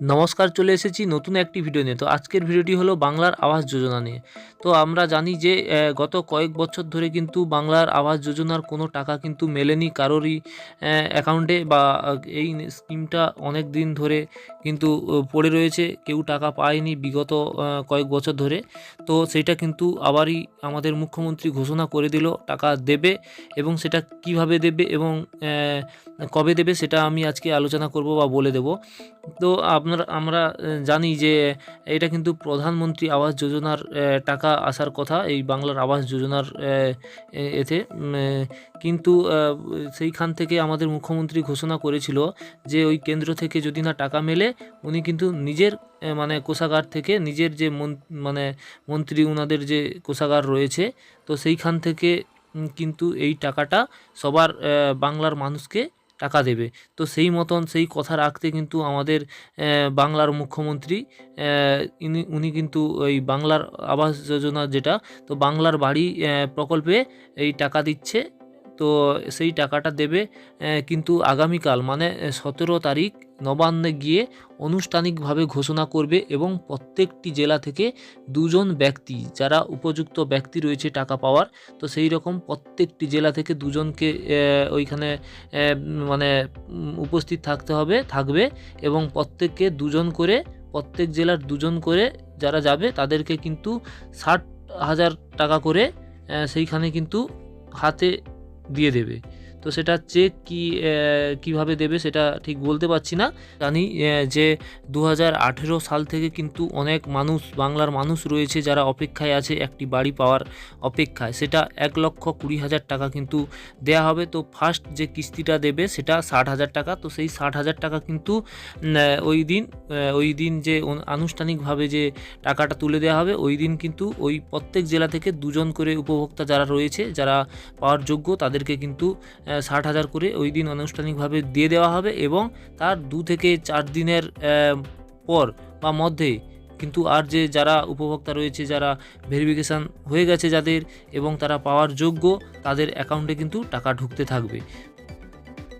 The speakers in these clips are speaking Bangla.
নমস্কার, চলে এসেছি নতুন একটি ভিডিও নিয়ে। তো আজকের ভিডিওটি হলো বাংলার আবাস যোজনা নিয়ে। তো আমরা জানি যে গত কয়েক বছর ধরে কিন্তু বাংলার আবাস যোজনার কোনো টাকা কিন্তু মেলেনি কারোরই অ্যাকাউন্টে বা এই স্কিমটা অনেক দিন ধরে কিন্তু পড়ে রয়েছে। কেউ টাকা পায়নি বিগত কয়েক বছর ধরে। তো সেটা কিন্তু আবারই আমাদের মুখ্যমন্ত্রী ঘোষণা করে দিল, টাকা দেবে এবং সেটা কীভাবে দেবে এবং কবে দেবে সেটা আমি আজকে আলোচনা করব বা বলে দেব। তো আপনারা, আমরা জানি যে, এটা কিন্তু প্রধানমন্ত্রী আবাস যোজনার টাকা আসার কথা, এই বাংলার আবাস যোজনার এতে কিন্তু সেইখান থেকে আমাদের মুখ্যমন্ত্রী ঘোষণা করেছিল যে, ওই কেন্দ্র থেকে যদি না টাকা মেলে, উনি কিন্তু নিজের মানে কোষাগার থেকে নিজের যে মন- মানে মন্ত্রী ওনাদের যে কোষাগার রয়েছে, তো সেইখান থেকে কিন্তু এই টাকাটা সবার বাংলার মানুষকে টাকা দেবে। তো সেই মতন সেই কথা রাখতে কিন্তু আমাদের বাংলার মুখ্যমন্ত্রী উনি কিন্তু ওই বাংলার আবাস যোজনা যেটা, তো বাংলার বাড়ি প্রকল্পে এই টাকা দিচ্ছে। তো সেই টাকাটা দেবে কিন্তু আগামীকাল মানে সতেরো তারিখ নবান্নে গিয়ে আনুষ্ঠানিকভাবে ঘোষণা করবে এবং প্রত্যেকটি জেলা থেকে দুজন ব্যক্তি, যারা উপযুক্ত ব্যক্তি রয়েছে টাকা পাওয়ার, তো সেই রকম প্রত্যেকটি জেলা থেকে দুজনকে ওইখানে মানে উপস্থিত থাকতে হবে, থাকবে এবং প্রত্যেককে দুজন করে, প্রত্যেক জেলার দুজন করে যারা যাবে তাদেরকে কিন্তু ষাট হাজার টাকা করে সেইখানে কিন্তু হাতে দিয়ে দেবে। তো সেটা চেক কি কীভাবে দেবে সেটা ঠিক বলতে পারছি না। জানি যে দু হাজার আঠেরো সাল থেকে কিন্তু অনেক মানুষ, বাংলার মানুষ রয়েছে যারা অপেক্ষায় আছে একটি বাড়ি পাওয়ার অপেক্ষায়। সেটা এক লক্ষ কুড়ি হাজার টাকা কিন্তু দেয়া হবে। তো ফার্স্ট যে কিস্তিটা দেবে সেটা ষাট হাজার টাকা। তো সেই ষাট হাজার টাকা কিন্তু ওই দিন ওই দিন যে আনুষ্ঠানিকভাবে যে টাকাটা তুলে দেওয়া হবে, ওই দিন কিন্তু ওই প্রত্যেক জেলা থেকে দুজন করে উপভোক্তা যারা রয়েছে, যারা পাওয়ার যোগ্য, তাদেরকে কিন্তু ষাট হাজার করে ওই দিন আনুষ্ঠানিকভাবে দিয়ে দেওয়া হবে এবং তার দু থেকে চার দিনের পর বা মধ্যে কিন্তু আর যে যারা উপভোক্তা রয়েছে, যারা ভেরিফিকেশান হয়ে গেছে যাদের এবং তারা পাওয়ার যোগ্য, তাদের অ্যাকাউন্টে কিন্তু টাকা ঢুকতে থাকবে।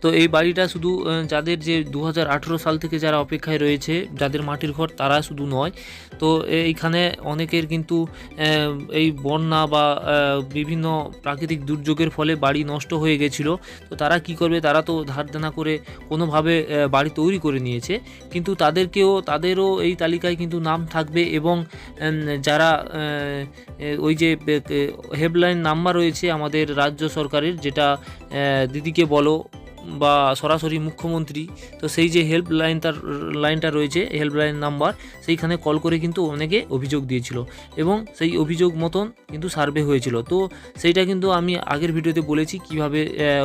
তো এই বাড়িটা শুধু যাদের যে দু হাজার আঠেরো সাল থেকে যারা অপেক্ষায় রয়েছে, যাদের মাটির ঘর, তারা শুধু নয়। তো এইখানে অনেকের কিন্তু এই বন্যা বা বিভিন্ন প্রাকৃতিক দুর্যোগের ফলে বাড়ি নষ্ট হয়ে গেছিল। তো তারা কি করবে? তারা তো ধার দেনা করে কোনোভাবে বাড়ি তৈরি করে নিয়েছে। কিন্তু তাদেরকেও, তাদেরও এই তালিকায় কিন্তু নাম থাকবে এবং যারা ওই যে হেল্পলাইন নাম্বার রয়েছে আমাদের রাজ্য সরকারের, যেটা দিদিকে বলো বা সরাসরি মুখ্যমন্ত্রী, তো সেই যে হেল্পলাইন তার লাইনটা রয়েছে হেল্পলাইন নাম্বার সেইখানে কল করে কিন্তু অনেকে অভিযোগ দিয়েছিল এবং সেই অভিযোগ মতন কিন্তু সার্ভে হয়েছিল। তো সেইটা কিন্তু আমি আগের ভিডিওতে বলেছি কীভাবে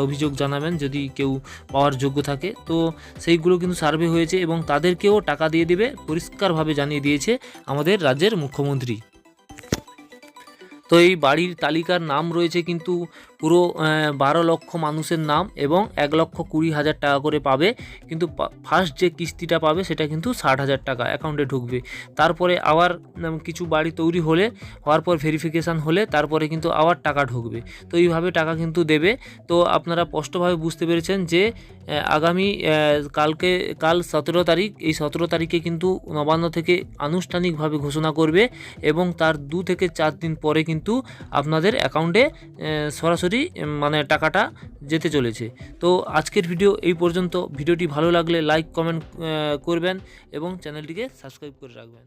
অভিযোগ জানাবেন যদি কেউ পাওয়ার যোগ্য থাকে। তো সেইগুলো কিন্তু সার্ভে হয়েছে এবং তাদেরকেও টাকা দিয়ে দেবে, পরিষ্কারভাবে জানিয়ে দিয়েছে আমাদের রাজ্যের মুখ্যমন্ত্রী। তো এই বাড়ির তালিকার নাম রয়েছে কিন্তু পুরো বারো লক্ষ মানুষের নাম এবং এক লক্ষ কুড়ি হাজার টাকা করে পাবে। কিন্তু ফার্স্ট যে কিস্তিটা পাবে সেটা কিন্তু ষাট হাজার টাকা অ্যাকাউন্টে ঢুকবে। তারপরে আবার কিছু বাড়ি তৈরি হলে, হওয়ার পর ভেরিফিকেশান হলে, তারপরে কিন্তু আবার টাকা ঢুকবে। তো এইভাবে টাকা কিন্তু দেবে। তো আপনারা স্পষ্টভাবে বুঝতে পেরেছেন যে আগামী কালকে, কাল সতেরো তারিখ, এই সতেরো তারিখে কিন্তু নবান্ন থেকে আনুষ্ঠানিকভাবে ঘোষণা করবে এবং তার দু থেকে চার দিন পরে কিন্তু আপনাদের অ্যাকাউন্টে সরাসরি উম, মানে টাকাটা যেতে চলেছে। তো আজকের ভিডিও এই পর্যন্ত। ভিডিওটি ভালো লাগলে লাইক কমেন্ট করবেন এবং চ্যানেলটিকে সাবস্ক্রাইব করে রাখবেন।